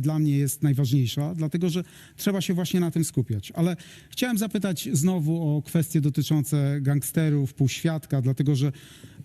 dla mnie jest najważniejsza, dlatego że trzeba się właśnie na tym skupiać. Ale chciałem zapytać znowu o kwestie dotyczące gangsterów, półświadka, dlatego że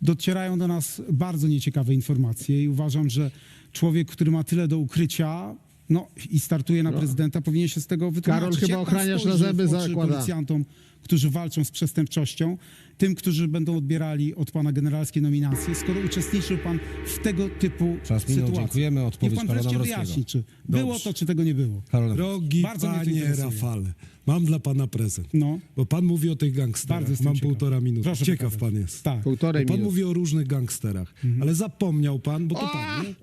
docierają do nas bardzo nieciekawe informacje i uważam, że człowiek, który ma tyle do ukrycia, no i startuje na prezydenta, powinien się z tego wytłumaczyć. Karol, chyba Jak pan ochraniasz na zęby w oczy zakłada. policjantom, którzy walczą z przestępczością, tym, którzy będą odbierali od pana generalskie nominacje, skoro uczestniczył pan w tego typu Czas minął, sytuacjach. dziękujemy. Odpowiedź Niech pan pana wreszcie Dąbrowskiego. wyjaśni, czy było Dobrze. to, czy tego nie było. Karol, Drogi Bardzo mnie to panie interesuje. Rafale, mam dla pana prezent. No. Bo pan mówi o tych Bardzo gangsterach. jestem Mam ciekaw. półtora minuty. Proszę Ciekaw pokazać. pan jest. Tak, Półtorej pan minuty. mówi o różnych gangsterach, ale zapomniał pan, bo to pan, nie?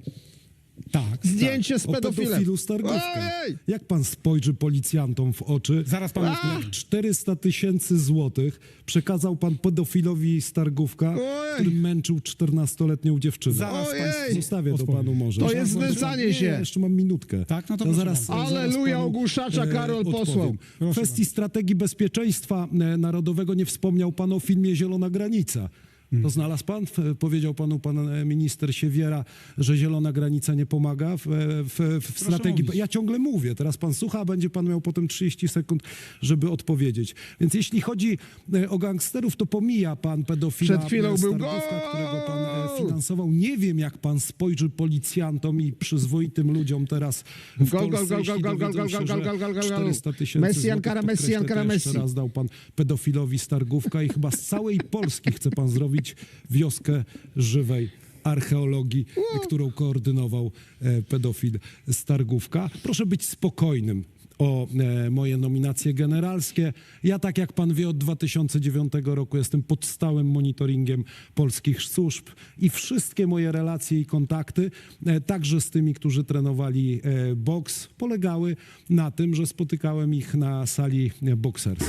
Tak. Zdjęcie z O pedofilem. pedofilu Stargówka. Ojej! Jak pan spojrzy policjantom w oczy, Zaraz panu A! powiem. 400 tysięcy złotych przekazał pan pedofilowi Stargówka, Ojej! który męczył 14-letnią dziewczynę. Zaraz Ojej! państwu Zostawię to odpowiem. panu może. To jest znęcanie nie, się. Jeszcze mam minutkę. Tak? No to proszę zaraz, bardzo. zaraz Alleluja, panu, ogłuszacza e, Karol odpowiem. posłał. Proszę W kwestii strategii bezpieczeństwa e, narodowego nie wspomniał pan o filmie Zielona Granica. To znalazł pan? Powiedział panu pan e, minister Siewiera, że zielona granica nie pomaga w, w, w strategii. mówić. Ja ciągle mówię, teraz pan słucha, a będzie pan miał potem 30 sekund, żeby odpowiedzieć. Więc jeśli chodzi e, o gangsterów, to pomija pan pedofila Przed chwilą e, był którego pan e, finansował. Nie wiem, jak pan spojrzy policjantom i przyzwoitym ludziom teraz w Gol, Polsce, gol, gol, gol, gol, gol, gol, gol, gol, gol. 400 tysięcy Messi, Ankara, Messi, Ankara, jeszcze Messi. raz dał pan pedofilowi Stargówka i chyba z całej Polski chce pan zrobić wioskę żywej archeologii, którą koordynował e, pedofil Stargówka. Proszę być spokojnym o e, moje nominacje generalskie. Ja, tak jak pan wie, od 2009 roku jestem pod stałym monitoringiem polskich służb i wszystkie moje relacje i kontakty, e, także z tymi, którzy trenowali boks, polegały na tym, że spotykałem ich na sali bokserskiej.